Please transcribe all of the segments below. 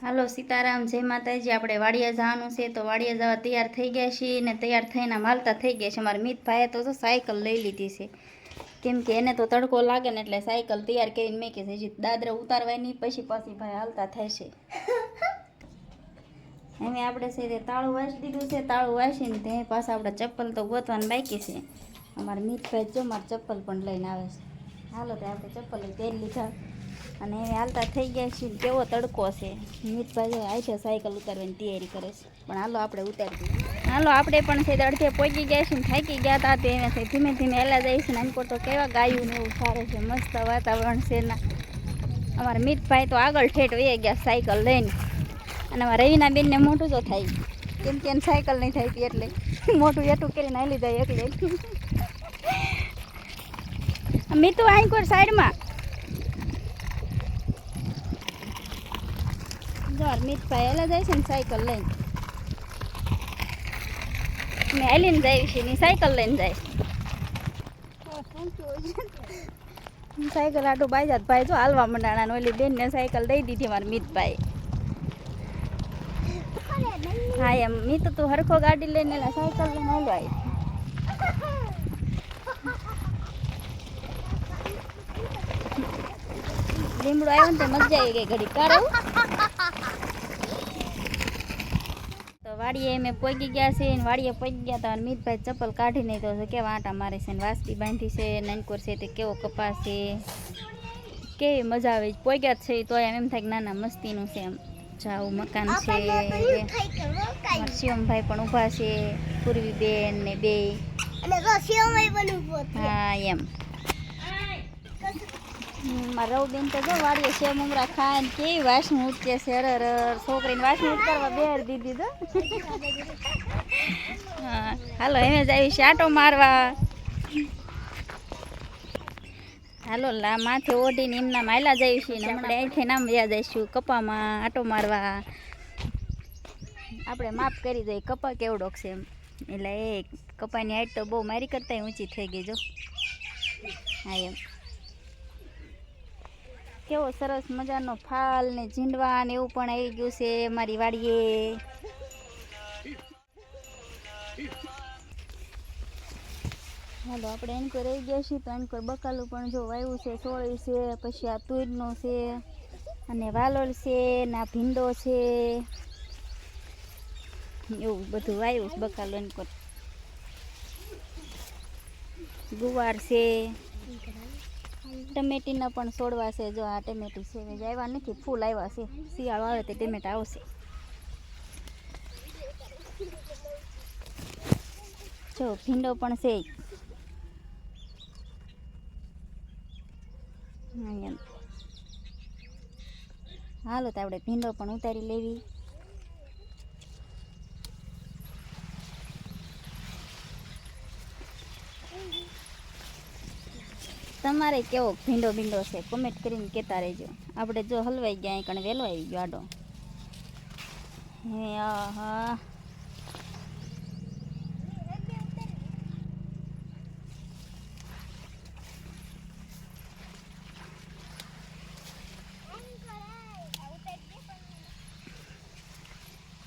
હાલો સીતારામ, જય માતાજી. આપણે વાડિયા જવાનું છે તો વાડિયા જવા તૈયાર થઈ ગયા છીએ ને તૈયાર થઈને માલતા થઈ ગયા છે. મારા મિતભાઈએ તો સાયકલ લઈ લીધી છે. કેમ કે એને તો તડકો લાગે ને એટલે સાયકલ તૈયાર કરીને મેં કીધું હજી દાદરા ઉતારવાની પછી પાછી ભાઈ હાલતા થાય છે આપણે છે તે તાળું વાંચી દીધું છે. તાળું વાંચીને તે પાછા આપણે ચપ્પલ તો ગોતવાનું બાકી છે. અમારા મિતભાઈ જો મારા ચપ્પલ પણ લઈને આવે છે. હાલો તો આપણે ચપ્પલ પહેરી લીધા. અને હાલતા થઈ ગયા છે કેવો તડકો છે? મિતભાઈ આવી છે સાયકલ ઉતારવાની તૈયારી કરે છે. પણ હાલો આપણે ઉતારી હાલો, આપણે પણ છે અડધે પહોંચી ગયા છીએ થાકી ગયા હતા તો એને ધીમે ધીમે હેલા જાય છે ને અનકોટ તો કેવા ગાયું ને એવું સારું છે. મસ્ત વાતાવરણ છે ના. અમારા મિતભાઈ તો આગળ ઠેઠ વહી ગયા સાયકલ લઈને. અને અમારા રવિના બેનને મોટું તો થાય. કેમ કે એને સાયકલ નહીં થાય એટલે. મોટું એટું કરીને હાલી જાય એકલી મીતુ આંકોર સાઈડમાં? જો મિતભાઈ હેલા જાય છે ને સાયકલ લઈને. ને હાલીને જાય છે ને સાયકલ લઈને સાયકલ આટું બાઈ જાત ભાઈ જો હાલવા મંડાણા ઓલી બેનને સાયકલ દઈ દીધી મારા મિતભાઈ. હા, એમ મિત તું હરખો ગાડી લઈને સાયકલ લઈને હલવાય લીમડો આવ્યો ને તે મજા આવી ગઈ ઘડી કાઢો તો વાડીએ અમે પોગી ગયા છે ને વાડીએ પોગી ગયા હતા અને મીતભાઈ ચપ્પલ કાઢી નહીં તો કેવા આંટા મારે છે ને વાસળી બાંધી છે નાનકોર છે તે કેવો કપાસ છે? કેવી મજા આવે છે? પોગ્યા છે તો એમ એમ થાય કે નાના ના મસ્તીનું છે એમ. જાવું મકાન છે શિવમભાઈ પણ ઊભા છે પૂર્વીબેન ને બે. હા એમ. મારા રવબેન તો જો વાળીએ છે, મુમરા ખાય ને કેવી વાસણ ઉઠકે છે અરર છોકરીને વાસણ ઉઠકારવા બેર દીધી. તો હાલો, એમ જ આવી છે આટો મારવા. હાલો, લા, માથે ઓઢીને એમના માયલા જઈએ છીએ ને આપણે અહીંથી નામ વ્યા જઈશું, કપામાં આટો મારવા. આપણે માફ કરી દઈએ, કપા કેવડોક છે એમ. એટલે એ કપાની હાઈટ તો બહુ મારી કરતાં ઊંચી થઈ ગઈ જો. હા, એમ. કેવો સરસ મજાનો ફાલ ને ઝીંડવા ને એવું પણ આવી ગયું છે મારી વાડીએ. હાલો, આપણે એનકોર આવી ગયા છીએ તો એમ બકાલું પણ જો વાવ્યું છે, સોળી છે, પછી આ તુરનો છે, અને વાલોળ છે, ને આ ભીંડો છે. એવું બધું વાવ્યું છે બકાલું એમ કોઈ ગુવાર છે. ટમેટીના પણ છોડવા છે. જો આ ટમેટી છે આવ્યા નથી, ફૂલ આવ્યા છે. શિયાળો આવે તે ટમેટા આવશે. જો, ભીંડો પણ છે. હાલો તો આપણે ભીંડો પણ ઉતારી લેવી. તમારે કેવો ભીંડો ભીંડો છે? કોમેન્ટ કરીને કહેતા રહેજો. આપણે જો હલવાઈ ગયા કણ વહેલો ગયો આડો. હે, આહા.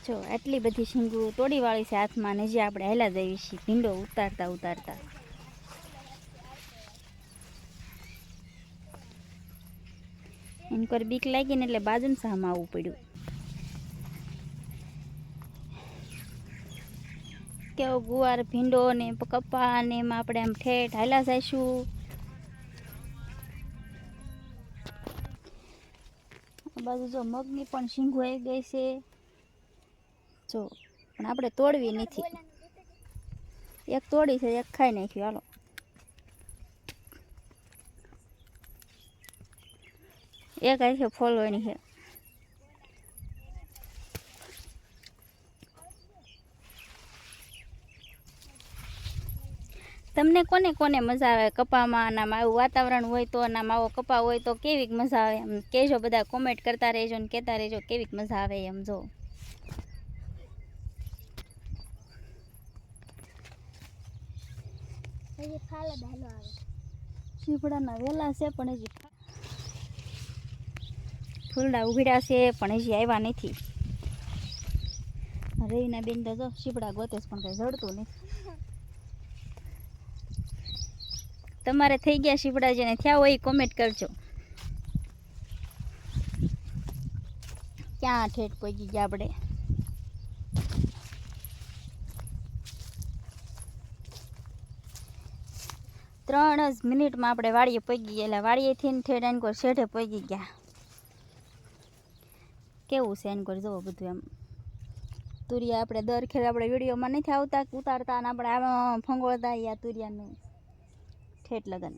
જો, આટલી બધી શીંગું તોડી વાળી છે હાથમાં ને જે આપણે હેલા જઈએ છીએ, ભીંડો ઉતારતા ઉતારતા. એમ કર બીક લાગી ને એટલે બાજુ સામે આવવું પડ્યું. કેવો ગુવાર, ભીંડો ને કપા ને એમાં આપણે આમ ઠેઠ હાલા જઈશું. બાજુ જો મગની પણ શીંગો આવી ગઈ છે. જો, પણ આપણે તોડવી નથી. એક તોડી છે, એક ખાઈ નાખ્યું. હાલો. એક આખે ફોલવાની છે. તમને કોને કોને મજા આવે કપામાં? આનામાં આવું વાતાવરણ હોય તો આનામાં આવો કપા હોય તો કેવીક મજા આવે? એમ કહેજો બધા કોમેન્ટ કરતા રહેજો ને કહેતા રહેજો કેવીક મજા આવે એમ જો. શીપડાના વેલા છે પણ હજી ફૂલડા ઉઘડ્યા છે, પણ હજી આવ્યા નથી. રહીના બેન તો શીપડા ગોતે પણ કઈ જડતું નથી. તમારે થઈ ગયા શીપડા જેને થયા હોય કોમેન્ટ કરજો. ક્યાં ઠેઠ પહોંચી ગયા આપણે? ત્રણ જ મિનિટમાં આપણે વાડીએ પહોંચી ગયા એટલે વાડીએથી ઠેઠ એનકોર શેઠે પહોંચી ગયા. કેવું છે કરી જુઓ બધું એમ. તુરિયા આપણે દર ખેર આપણે વિડીયોમાં નથી આવતા ઉતારતા અને આપણે આમાં ફંગોળતા યા તુરિયાનું. ઠેઠ લગન.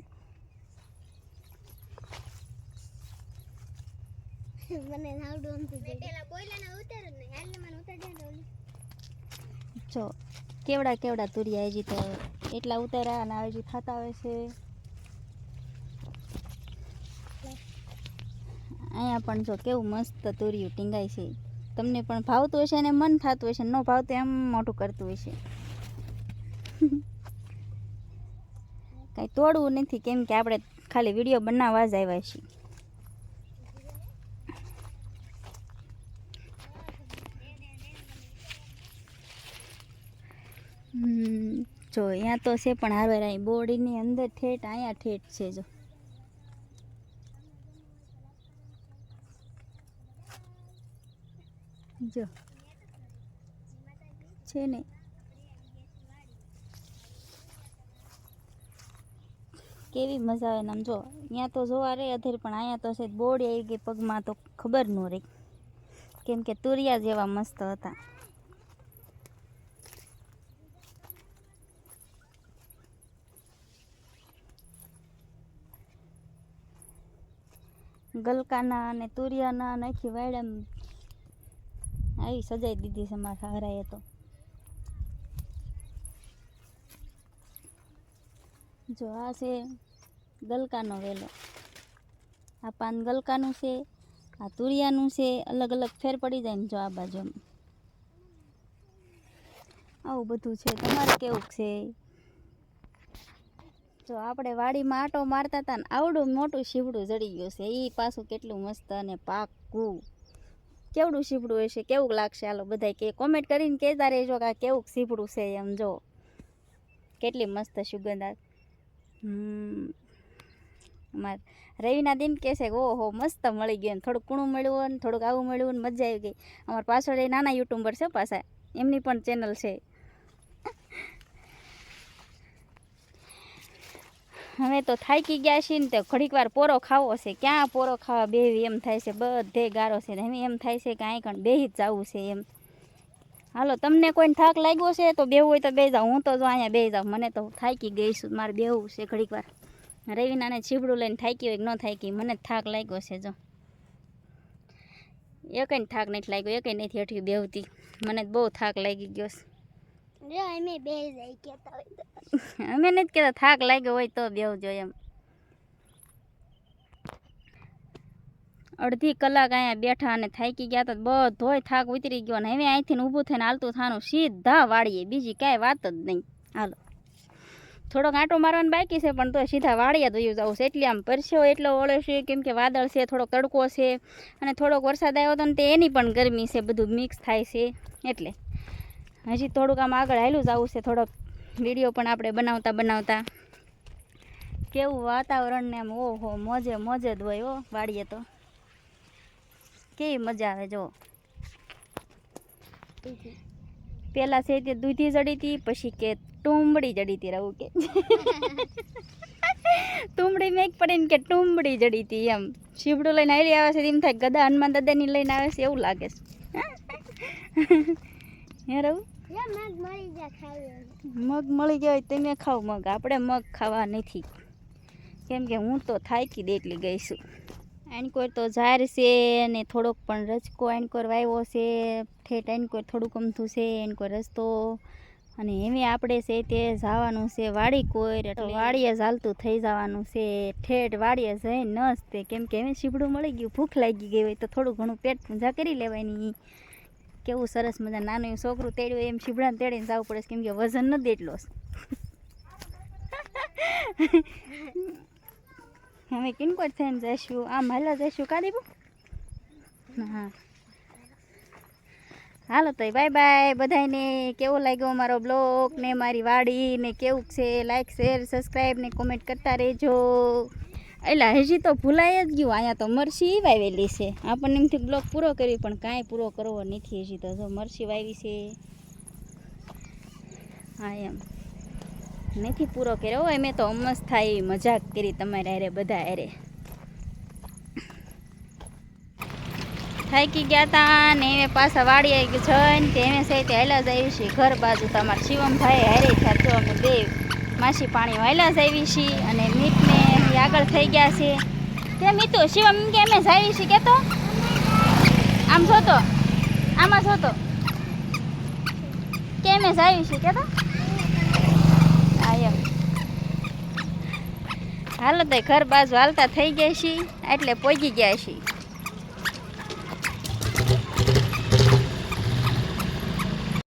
જો કેવડા કેવડા તુરિયા હજી તો એટલા ઉતાર્યા અને હજી થતા હોય છે. અહીંયા પણ જો કેવું મસ્ત તુર્યું ટીંગાય છે. તમને પણ ભાવતું હશે અને મન થતું હશે ન ભાવતું એમ મોટું કરતું હશે. કાંઈ તોડવું નથી કેમ કે આપણે ખાલી વીડિયો બનાવવા જ આવ્યા છીએ. જો, અહીંયા તો છે પણ હારવાર અહીં બોડીની અંદર ઠેઠ, અહીંયા ઠેઠ છે જો. જો. છે ને? કેવી મજા આવે ને આમ જો. અહીંયા તો જોવા રે અધેર, પણ અહીંયા તો છે બોડી આવી ગઈ પગમાં તો ખબર ન રહી. કેમ કે તુરિયા જેવા મસ્ત હતા. ગલકાના અને તુરિયાના નાખી વાયડા આવી સજાઈ દીધી છે મારા હરાએ તો. જો આ છે ગલકાનો વેલો. આ પાન ગલકાનું છે, આ તુરિયાનું છે, અલગ અલગ ફેર પડી જાય ને જો આ બાજુ આવું બધું છે, તમારે કેવું છે? જો આપણે વાડીમાં આટો મારતા હતા ને આવડું મોટું શીવડું જડી ગયું છે એ પાછું કેટલું મસ્ત અને પાકું કેવડું સીપડું હશે કેવું લાગશે? હાલો બધા કે કોમેન્ટ કરીને કહેતા રહેજો કે આ કેવું સીપડું છે એમ, જો. કેટલી મસ્ત સુગંધ આ. અમાર રવિના દિન કહે કે, ઓહો, મસ્ત મળી ગયું ને થોડુંક કૂણું મળ્યું ને થોડુંક આવું મળ્યું ને મજા આવી ગઈ. અમારા પાછળ એ નાના યુટ્યુબર છે પાછા. એમની પણ ચેનલ છે. હવે તો થાકી ગયા છીએ ને તો ઘડીક વાર પોરો ખાવો છે. ક્યાં પોરો ખાવા બેવી એમ થાય છે, બધે ગારો છે ને એમ થાય છે કે અહીં કણ બેહી જ જવું છે એમ. હાલો, તમને કોઈને થાક લાગ્યો છે તો બેવું હોય તો બે જાઉં હું તો જો અહીંયા બે જાઉં. મને તો થાકી ગઈ છું, મારે બેવું છે ઘડીક વાર. રવિનાને છીબડું લઈને થાકી હોય કે ન થાકી, મને થાક લાગ્યો છે જો. એકઈ થાક નથી લાગ્યો એકઈ નથી હેઠી બેવતી મને બહુ થાક લાગી ગયો છે. અમે બે જાય અમે નથી કહેતા, થાક લાગ્યો હોય તો બેવજો એમ. અડધી કલાક અહીંયા બેઠા અને થાકી ગયા તો બધોય થાક ઉતરી ગયો ને હવે અહીંથી ઊભું થઈને હાલતું થાનું સીધા વાળીએ બીજી કાંઈ વાત જ નહીં. હાલો. થોડોક આંટો મારવાનું બાકી છે, પણ તો સીધા વાળીએ દોયું જવું છે. એટલે આમ પરસ્યો એટલો ઓળે છે, કેમ કે વાદળ છે થોડોક તડકો છે. અને થોડોક વરસાદ આવ્યો હતો ને તે એની પણ ગરમી છે, બધું મિક્સ થાય છે. એટલે. હજી થોડુંક આમ આગળ હાલ્યું આવું છે થોડોક વીડિયો પણ આપણે બનાવતા બનાવતા. કેવું વાતાવરણ ને એમ ઓહો મોજે મોજે જ હોય હો વાડીએ તો. કેવી મજા આવે જો. પેલા છે તે દૂધી જડી હતી પછી કે ટુંબડી જડી હતી રહું કે. ટુંબડી મેક પડીને કે ટુંબડી જડી હતી એમ. શીવડું લઈને આવી આવે છે એમ થાય ગદા હનુમાન દાદાની લઈને આવે છે એવું લાગે છે. હે રહું મગ મળી જા ખાવી મગ મળી ગયા હોય તમે ખાવ મગ. આપણે મગ ખાવા નથી. કેમ કે હું તો થાકી દેટલી ગઈ છું. આણકોર તો ઝાર છે ને થોડોક પણ રચકો આણકોર વાવ્યો છે. ઠેઠ આણકોર થોડુંક અમથું છે આણકોર રસ્તો. અને એમે આપણે છે તે જવાનું છે વાડી કોઈ એટલે વાડીએ ચાલતું થઈ જવાનું છે. ઠેઠ વાડીએ જઈ ન જ તે કેમ કે એમ શીપડું મળી ગયું. ભૂખ લાગી ગઈ હોય તો થોડું ઘણું પેટ પૂજા કરી લેવાની. કેવું સરસ મજા નાનું એવું છોકરું તેડ્યું, એમ શીબડાને તેડીને જવું પડે કેમ કે વજન નથી એટલો. અમે કિનકોટ થઈને જઈશું. આમ હાલો જઈશું કાદીપુ હા. હાલો તો બાય બાય બધાને કેવો લાગ્યો મારો બ્લોગ ને મારી વાડી ને કેવું છે? લાઈક શેર સબસ્ક્રાઈબ ને કોમેન્ટ કરતા રહેજો. એટલે હજી તો ભૂલાય જ ગયું. અહીંયા તો મરસી વાવેલી છે. આપણને એમથી બ્લોગ પૂરો કરી પણ કાંઈ પૂરો કરવો નથી હજી તો. જો મરસી વાવી છે. હા, એમ. નથી પૂરો કર્યો. હોય મેં તો અમસ થાય એવી મજાક કરી તમારે અરે બધા અરે થાકી ગયા તા ને એને પાછા વાળી ગયું છે ને તે એને સહિત હેલા જ આવી છે. ઘર બાજુ તમારા શિવમભાઈ હારે થયા તો અમે બે માસી પાણી હાલ્યા જ આવી છીએ અને મીઠને ઈ આગળ થઈ ગયા છે. તે મીતુ, શિવમ કે અમે જાવી છીએ કેતો? આમ છો તો આમાં છો તો કે અમે જાવી છીએ કેતો? હા, એમ. હાલો તો ઘર બાજુ હાલતા થઈ ગયા છીએ, એટલે પહોંચી ગયા છીએ.